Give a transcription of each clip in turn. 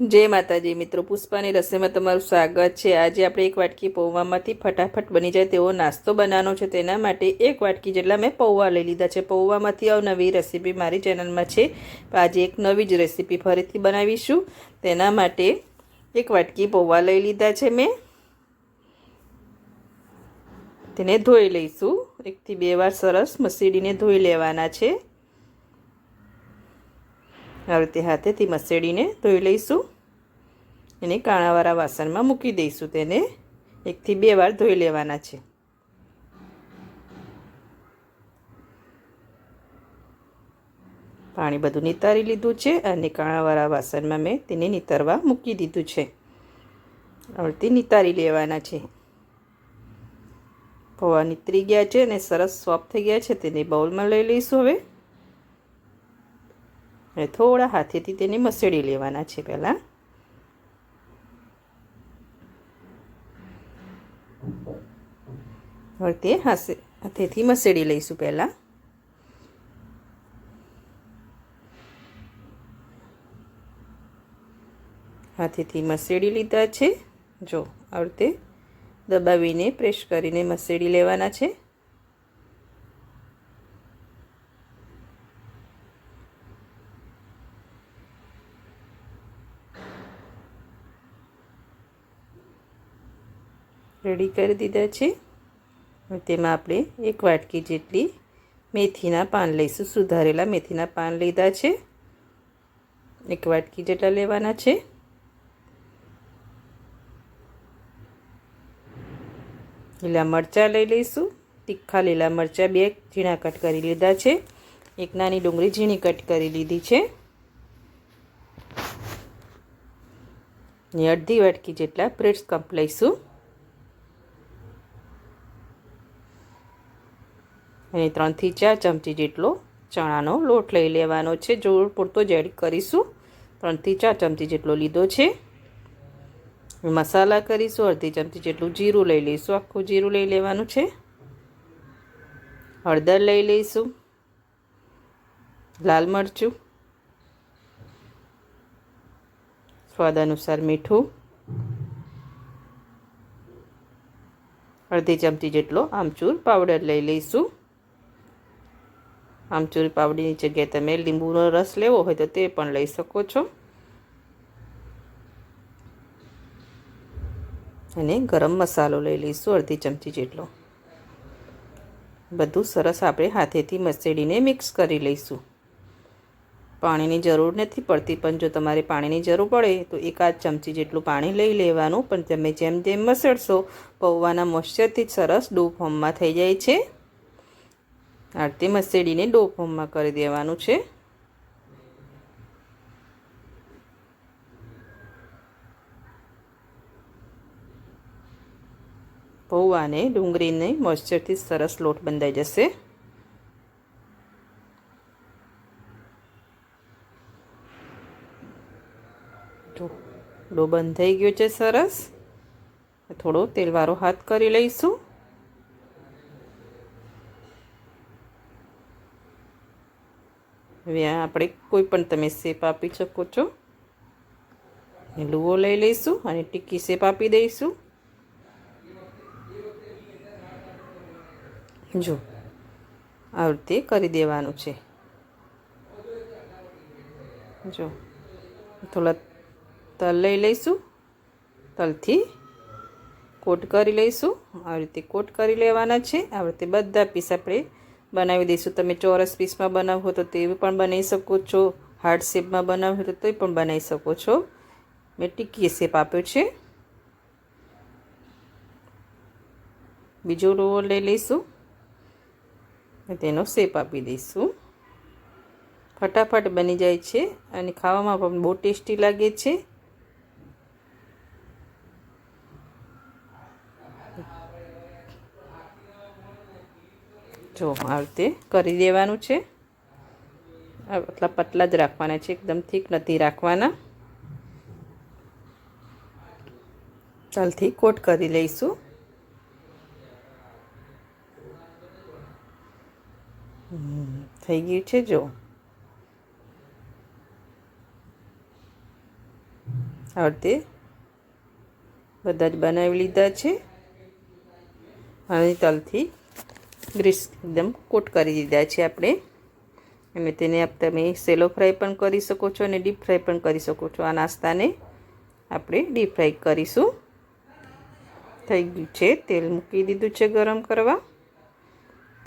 જય માતાજી, મિત્રો. પુષ્પાની રસોઈમાં તમારું સ્વાગત છે. આજે આપણે એક વાટકી પૌવામાંથી ફટાફટ બની જાય તેવો નાસ્તો બનાવવાનો છે. તેના માટે એક વાટકી જેટલા મેં પૌવા લઈ લીધા છે. પૌવામાંથી અવનવી રેસીપી મારી ચેનલમાં છે. આજે એક નવી જ રેસીપી ફરીથી બનાવીશું. તેના માટે એક વાટકી પૌવા લઈ લીધા છે મેં. તેને ધોઈ લઈશું. એકથી બે વાર સરસ મસીડીને ધોઈ લેવાના છે. આ રીતે હાથેથી મસેડીને ધોઈ લઈશું. એને કાણાવાળા વાસણમાં મૂકી દઈશું. તેને એકથી બે વાર ધોઈ લેવાના છે. પાણી બધું નિતારી લીધું છે અને કાણાવાળા વાસણમાં મેં તેને નિતરવા મૂકી દીધું છે. હળતી નિતારી લેવાના છે. પૌવા નીતરી ગયા છે અને સરસ સોફ્ટ થઈ ગયા છે. તેને બાઉલમાં લઈ લઈશું હવે. અને થોડા હાથેથી તેને મસેડી લેવાના છે પહેલાં. હવે તે હાથે હાથેથી મસેડી લઈશું પહેલાં. હાથેથી મસેડી લીધા છે. જો, આ રીતે દબાવીને પ્રેસ કરીને મસેડી લેવાના છે. રેડી કરી દીધા છે. તેમાં આપણે એક વાટકી જેટલી મેથીના પાન લઈશું. સુધારેલા મેથીના પાન લીધા છે. એક વાટકી જેટલા લેવાના છે. લીલા મરચાં લઈ લઈશું. તીખા લીલા મરચાં બે ઝીણા કટ કરી લીધા છે. એક નાની ડુંગળી ઝીણી કટ કરી લીધી છે. ને અડધી વાટકી જેટલા બ્રેડ્સ કપ લઈશું. અને ત્રણથી ચાર ચમચી જેટલો ચણાનો લોટ લઈ લેવાનો છે. જોર પૂરતો જ એડ કરીશું. ત્રણથી ચાર ચમચી જેટલો લીધો છે. મસાલા કરીશું. અડધી ચમચી જેટલું જીરું લઈ લઈશું. આખું જીરું લઈ લેવાનું છે. હળદર લઈ લઈશું. લાલ મરચું. સ્વાદ અનુસાર મીઠું. અડધી ચમચી જેટલો આમચૂર પાવડર લઈ લઈશું. આમચૂર પાવડીની જગ્યાએ તમે લીંબુનો રસ લેવો હોય તો તે પણ લઈ શકો છો. અને ગરમ મસાલો લઈ લઈશું અડધી ચમચી જેટલો. બધું સરસ આપણે હાથેથી મસેડીને મિક્સ કરી લઈશું. પાણીની જરૂર નથી પડતી, પણ જો તમારે પાણીની જરૂર પડે તો એકાદ ચમચી જેટલું પાણી લઈ લેવાનું. પણ તમે જેમ જેમ મસળશો, પૌવાના મોઇશ્ચરથી સરસ ડો ફોર્મમાં થઈ જાય છે. આરતી મસેડીને ડો ફોર્મમાં કરી દેવાનું છે. પૌવાને ડુંગળીને મોઇશ્ચરથી સરસ લોટ બંધાઈ જશે. ડો બંધ થઈ ગયો છે સરસ. થોડો તેલવાળો હાથ કરી લઈશું. હવે આપણે કોઈ પણ તમે શેપ આપી શકો છો. લુઓ લઈ લઈશું અને ટીકી શેપ આપી દઈશું. જો, આ રીતે કરી દેવાનું છે. જો, થોડા તલ લઈ લઈશું. તલથી કોટ કરી લઈશું. આવી રીતે કોટ કરી લેવાના છે. આવી રીતે બધા પીસ આપણે બનાવી દઈશું. તમે ચોરસ પીસમાં બનાવો તો તે પણ બનાવી શકો છો. હાર્ડ શેપમાં બનાવ્યું તો તે પણ બનાવી શકો છો. મેં ટીકી શેપ આપ્યો છે. બીજો રોવો લઈ લઈશું. તેનો શેપ આપી દઈશું. ફટાફટ બની જાય છે અને ખાવામાં પણ બહુ ટેસ્ટી લાગે છે. જો આ રીતે કરી દેવાનું છે. આટલા પતલા જ રાખવાના છે, એકદમ થીક નથી રાખવાના. તલથી કોટ કરી લઈશું. થઈ ગયું છે, જો. આ રીતે બધા જ બનાવી લીધા છે. અને તલથી ગ્રીસ એકદમ કોટ કરી દીધા છે આપણે. અને તેને તમે સેલો ફ્રાય પણ કરી શકો છો અને ડીપ ફ્રાય પણ કરી શકો છો. આ નાસ્તાને આપણે ડીપ ફ્રાય કરીશું. થઈ ગયું છે. તેલ મૂકી દીધું છે ગરમ કરવા.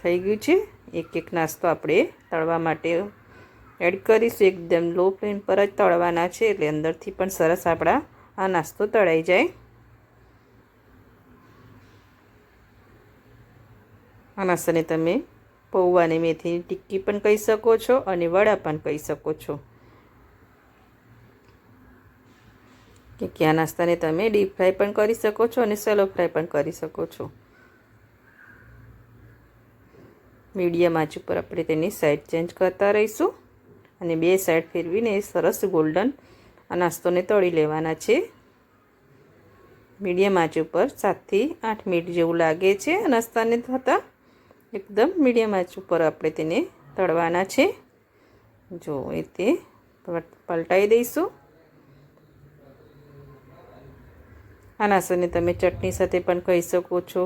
થઈ ગયું છે. એક એક નાસ્તો આપણે તળવા માટે એડ કરીશું. એકદમ લો ફ્લેમ પર જ તળવાના છે એટલે અંદરથી પણ સરસ આપણા આ નાસ્તો તળાઈ જાય. આ નાસ્તાને તમે પૌવાની મેથીની ટિક્કી પણ કહી શકો છો અને વડા પણ કહી શકો છો. કે ક્યાં નાસ્તાને તમે ડીપ ફ્રાય પણ કરી શકો છો અને સેલો ફ્રાય પણ કરી શકો છો. મીડિયમ આંચ ઉપર આપણે તેની સાઈડ ચેન્જ કરતા રહીશું અને બે સાઈડ ફેરવીને સરસ ગોલ્ડન આ નાસ્તોને તળી લેવાના છે. મીડિયમ આંચ ઉપર સાતથી આઠ મિનિટ જેવું લાગે છે નાસ્તાને થતાં. એકદમ મીડિયમ આંચ ઉપર આપણે તેને તળવાના છે. જો એ તે પલટાઈ દઈશું. આ નાસ્તાને તમે ચટણી સાથે પણ ખાઈ શકો છો.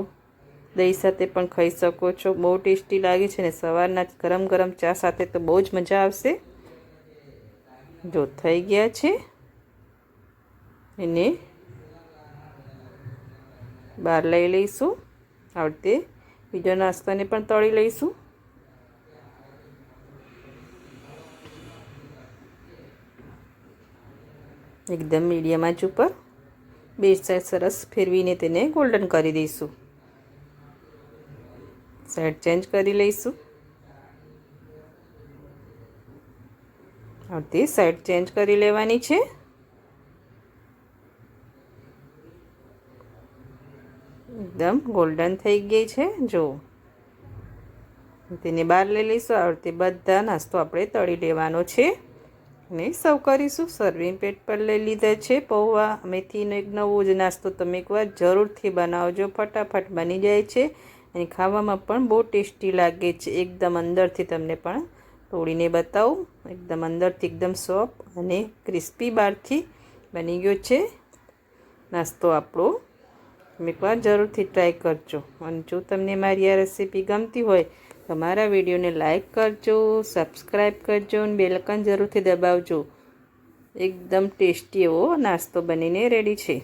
દહીં સાથે પણ ખાઈ શકો છો. બહુ ટેસ્ટી લાગે છે ને સવારના ગરમ ગરમ ચા સાથે તો બહુ જ મજા આવશે. જો થઈ ગયા છે. એને બહાર લઈ લઈશું. આવડતે બીજો નાસ્તાને પણ તળી લઈશું. એકદમ મીડિયમ આંચ ઉપર બે સાઈડ સરસ ફેરવીને તેને ગોલ્ડન કરી દઈશું. સાઈડ ચેન્જ કરી લઈશું. અડધી સાઈડ ચેન્જ કરી લેવાની છે. એકદમ ગોલ્ડન થઈ ગઈ છે. જો, તેને બહાર લઈ લઈશું. આ બધા નાસ્તો આપણે તળી લેવાનો છે. અને સર્વ કરીશું. સર્વિંગ પેટ પર લઈ લીધા છે પૌવા, મેથીનો એક નવો જ નાસ્તો તમે એકવાર જરૂરથી બનાવજો. ફટાફટ બની જાય છે. અને ખાવામાં પણ બહુ ટેસ્ટી લાગે છે. એકદમ અંદરથી તમને પણ તોડીને બતાવું. એકદમ અંદરથી એકદમ સોફ્ટ અને ક્રિસ્પી બહારથી બની ગયો છે નાસ્તો આપણો. તમે એકવાર જરૂરથી ટ્રાય કરજો. અને જો તમને મારી આ રેસીપી ગમતી હોય, તો મારા વિડીયોને લાઇક કરજો સબસ્ક્રાઈબ કરજો અને બેલકન જરૂરથી દબાવજો. એકદમ ટેસ્ટી એવો નાસ્તો બનીને રેડી છે.